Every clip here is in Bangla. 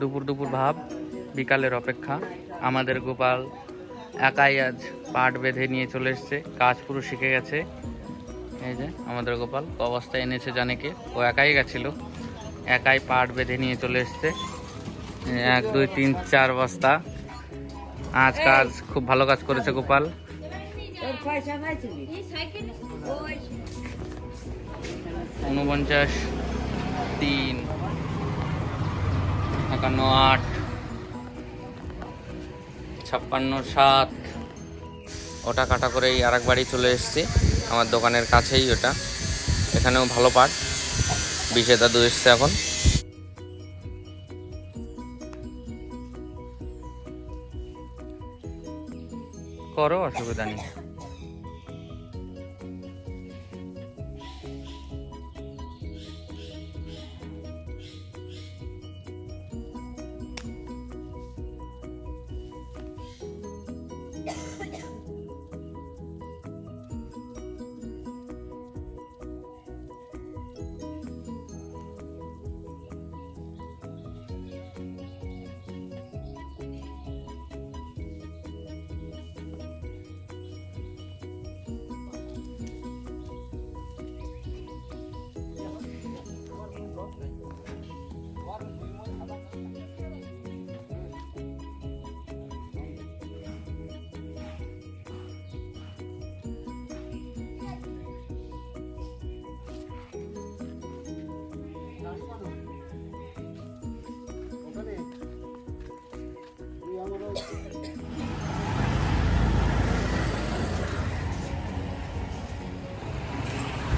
দুপুর দুপুর ভাব বিকালের অপেক্ষা। আমাদের গোপাল একাই আজ পাট বেঁধে নিয়ে চলে এসছে কাজ পুরো শিখে গেছে। এই যে আমাদের গোপাল অবস্থায় এনেছে জানে কে ও একাই গেছিল একাই পাট বেঁধে নিয়ে চলে এসছে। এক দুই তিন চার বস্তা। আজ কাজ খুব ভালো কাজ করেছে গোপাল। উনপঞ্চাশ তিন। একান্ন আট, ছাপ্পান্ন সাত। ওটা কাটা করেই আর বাড়ি চলে এসেছি। আমার দোকানের কাছেই ওটা। এখানেও ভালো পাট। বিশে দাদু এসছে এখন। করো, অসুবিধা নেই। Yeah.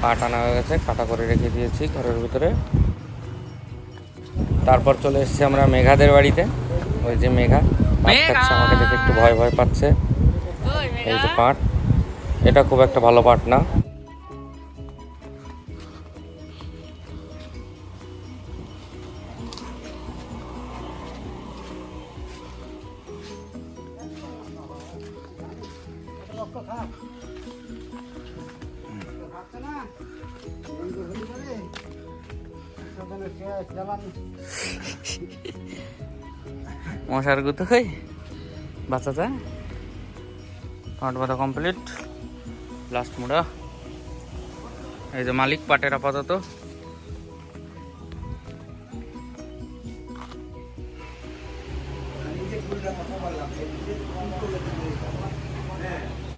পাট আনা হয়ে গেছে কাটা করে রেখে দিয়েছি ঘরের ভিতরে। তারপর চলে এসেছি আমরা মেঘাদের বাড়িতে। ওই যে মেঘা আমাকে দেখে একটু ভয় ভয় পাচ্ছে। এই যে পাট এটা খুব একটা ভালো পাট না। মশার গুত হই? বাচ্চাটা? পাট বাঁধা কমপ্লিট লাস্ট মুড়া। এই যে মালিক পাটের আপাতত। আমি যে